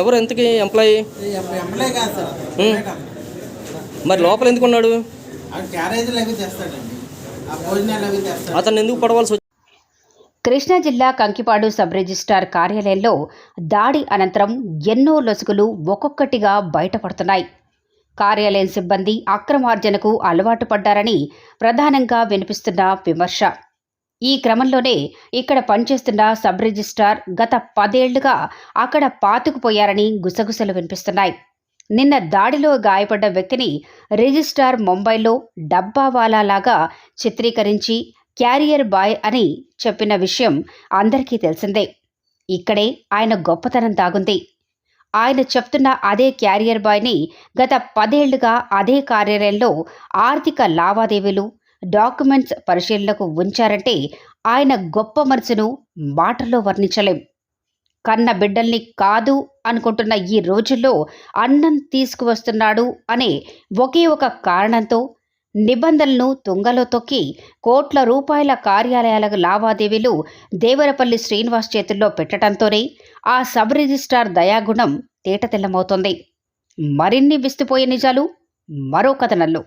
ఎవరు ఎంతకి ఎంప్లాయీ. మరి లోపల ఎందుకు ఉన్నాడు? అతను ఎందుకు పడవలసి కృష్ణా జిల్లా కంకిపాడు సబ్ రిజిస్ట్రార్ కార్యాలయంలో దాడి అనంతరం ఎన్నో లొసుగులు ఒక్కొక్కటిగా బయటపడుతున్నాయి. కార్యాలయం సిబ్బంది అక్రమార్జనకు అలవాటు పడ్డారని ప్రధానంగా వినిపిస్తున్న విమర్శ. ఈ క్రమంలోనే ఇక్కడ పనిచేస్తున్న సబ్ రిజిస్ట్రార్ గత పదేళ్ళుగా అక్కడ పాతుకుపోయారని గుసగుసలు వినిపిస్తున్నాయి. నిన్న దాడిలో గాయపడ్డ వ్యక్తిని రిజిస్ట్రార్ ముంబైలో డబ్బావాలాలాగా చిత్రీకరించి క్యారియర్ బాయ్ అని చెప్పిన విషయం అందరికీ తెలిసిందే. ఇక్కడే ఆయన గొప్పతనం దాగుంది. ఆయన చెప్తున్న అదే క్యారియర్ బాయ్ని గత పదేళ్ళుగా అదే కార్యాలయంలో ఆర్థిక లావాదేవీలు డాక్యుమెంట్స్ పరిశీలనకు ఉంచారంటే ఆయన గొప్ప మనసును మాటల్లో వర్ణించలేం. కన్న బిడ్డల్ని కాదు అనుకుంటున్న ఈ రోజుల్లో అన్నం తీసుకువస్తున్నాడు అనే ఒకే ఒక కారణంతో నిబంధనలను తుంగలో తొక్కి కోట్ల రూపాయల కార్యాలయాల లావాదేవీలు దేవరపల్లి శ్రీనివాస్ చేతుల్లో పెట్టడంతోనే ఆ సబ్ రిజిస్ట్రార్ దయాగుణం తేటతెల్లమవుతోంది. మరిన్ని విస్తుపోయే నిజాలు మరో కథనంలో